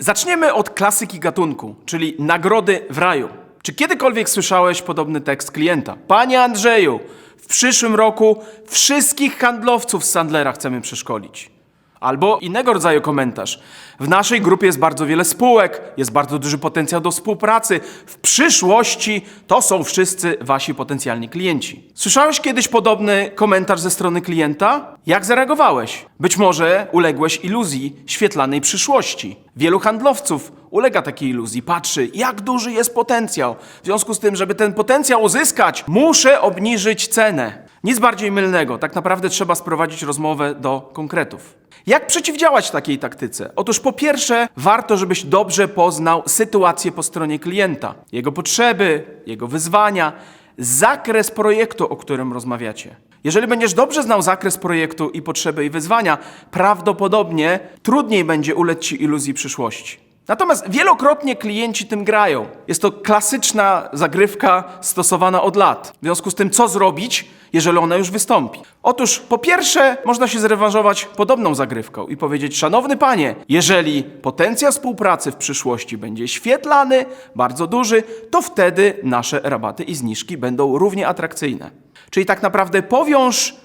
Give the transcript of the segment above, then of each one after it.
Zaczniemy od klasyki gatunku, czyli nagrody w raju. Czy kiedykolwiek słyszałeś podobny tekst klienta? Panie Andrzeju, w przyszłym roku wszystkich handlowców z Sandlera chcemy przeszkolić. Albo innego rodzaju komentarz. W naszej grupie jest bardzo wiele spółek, jest bardzo duży potencjał do współpracy. W przyszłości to są wszyscy wasi potencjalni klienci. Słyszałeś kiedyś podobny komentarz ze strony klienta? Jak zareagowałeś? Być może uległeś iluzji świetlanej przyszłości. Wielu handlowców ulega takiej iluzji, patrzy, jak duży jest potencjał. W związku z tym, żeby ten potencjał uzyskać, muszę obniżyć cenę. Nic bardziej mylnego. Tak naprawdę trzeba sprowadzić rozmowę do konkretów. Jak przeciwdziałać takiej taktyce? Otóż po pierwsze, warto, żebyś dobrze poznał sytuację po stronie klienta, jego potrzeby, jego wyzwania, zakres projektu, o którym rozmawiacie. Jeżeli będziesz dobrze znał zakres projektu i potrzeby i wyzwania, prawdopodobnie trudniej będzie ulec ci iluzji przyszłości. Natomiast wielokrotnie klienci tym grają. Jest to klasyczna zagrywka stosowana od lat. W związku z tym, co zrobić, jeżeli ona już wystąpi? Otóż, po pierwsze, można się zrewanżować podobną zagrywką i powiedzieć: Szanowny panie, jeżeli potencjał współpracy w przyszłości będzie świetlany, bardzo duży, to wtedy nasze rabaty i zniżki będą równie atrakcyjne. Czyli tak naprawdę powiąż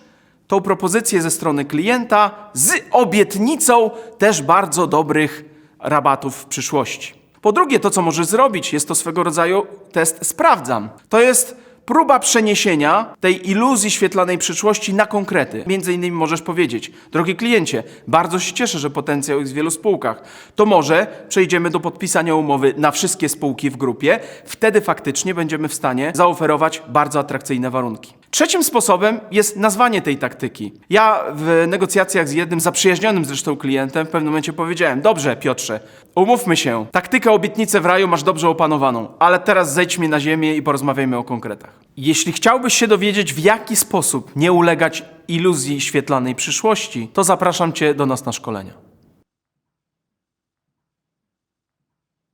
tą propozycję ze strony klienta z obietnicą też bardzo dobrych rabatów w przyszłości. Po drugie, to co możesz zrobić, jest to swego rodzaju test sprawdzam. To jest próba przeniesienia tej iluzji świetlanej przyszłości na konkrety. Między innymi możesz powiedzieć, drogi kliencie, bardzo się cieszę, że potencjał jest w wielu spółkach. To może przejdziemy do podpisania umowy na wszystkie spółki w grupie. Wtedy faktycznie będziemy w stanie zaoferować bardzo atrakcyjne warunki. Trzecim sposobem jest nazwanie tej taktyki. Ja w negocjacjach z jednym zaprzyjaźnionym zresztą klientem w pewnym momencie powiedziałem: Dobrze, Piotrze, umówmy się, taktykę obietnicę w raju masz dobrze opanowaną, ale teraz zejdź mi na ziemię i porozmawiajmy o konkretach. Jeśli chciałbyś się dowiedzieć, w jaki sposób nie ulegać iluzji świetlanej przyszłości, to zapraszam Cię do nas na szkolenia.